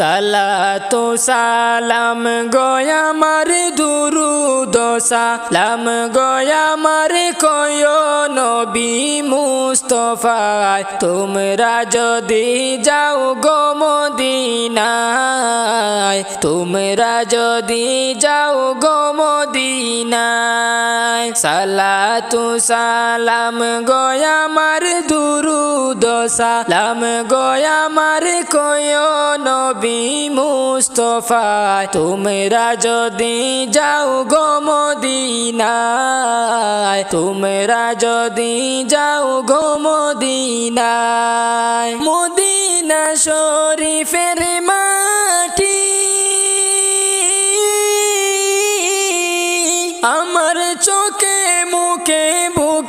সালাতু সালাম গয়া মার দুরু সালাম গয়া মার কয় নবী মুস্তফায়। তোমরা যদি যাও গো মদিনায়, তোমরা যদি যাও গো মদিনায়। সালাতু সালাম গয়া মার দুরু সালাম গয়া মার কয় নবী মুস্তফায় তোমরা যদি যাও গো মদিনায়, তোমরা যদি যাও গো মদিনায়। মদিনা শরীফের মাটি আমার চোখে মুখে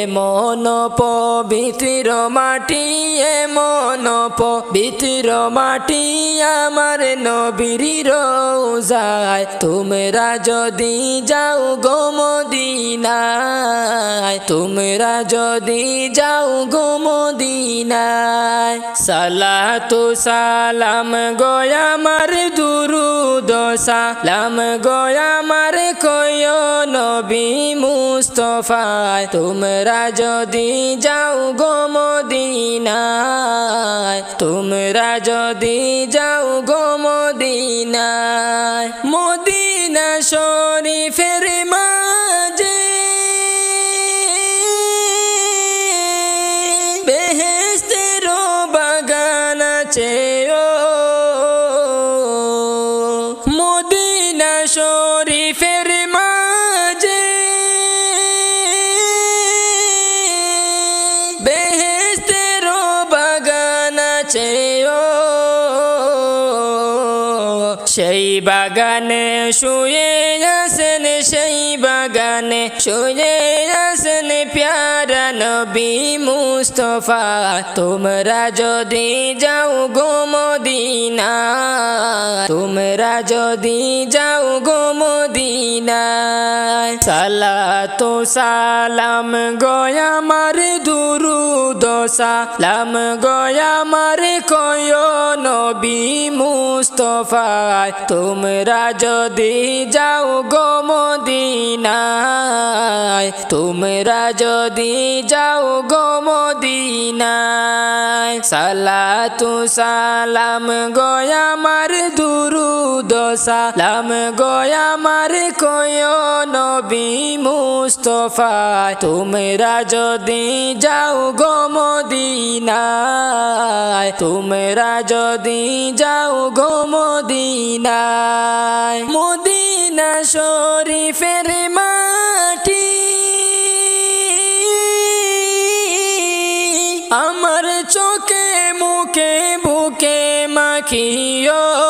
এমন পবিত্র মাটি এমন পবিত্র মাটি, আমার নবীর রোজায়। তোমরা যদি যাও গো মদিনায়, তোমরা যদি যাও গো মদিনায়। সালাতু সালাম গয়া মার দুরুদ, সালাম গয়া কয় নবী মুস্তফায়। তোমরা যদি যাও গো মদিনায়, তোমরা যদি যাও গো মদিনায়, মদিনা শরীফের মাঝে বেহেস্তের বাগান আছে মদিনা শরীফের সেই বাগানে শুয়ে আসেন সেই বাগানে শুয়ে আসেন প্যারা নবী মুস্তফা। তোমরা যদি যাও গো মদিনা, তোমরা যদি যাও গো মদিনা। সালাতু সালাম গয়া মার দুরুদ সালাম গয়া মার কয় নবী মুস্তফায়। তোমরা যদি যাও গো মদিনায়, তোমরা যদি যাও গো মদিনায়। সালাতু সালাম গয়া মার দুরুদ সালাম গয়া মার কয় নবী মুস্তফায়, তোমরা যদি যাও গো মদিনায়, তোমরা যদি যাও গো মদিনায়। মদিনা শরীফের মাটি আমার চোখে, মুখে, বুকে মাখিও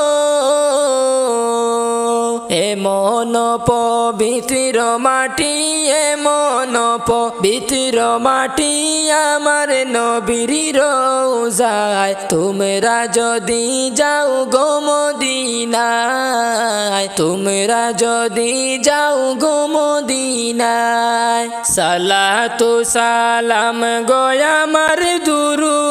এমন পবিত্র মাটি এমন পবিত্র মাটি, আমার নবীর রোজায়। তোমরা যদি যাও গো মদিনায়, তোমরা যদি যাও গো মদিনায়, সালাতু সালাম গয়া মার দুরুদ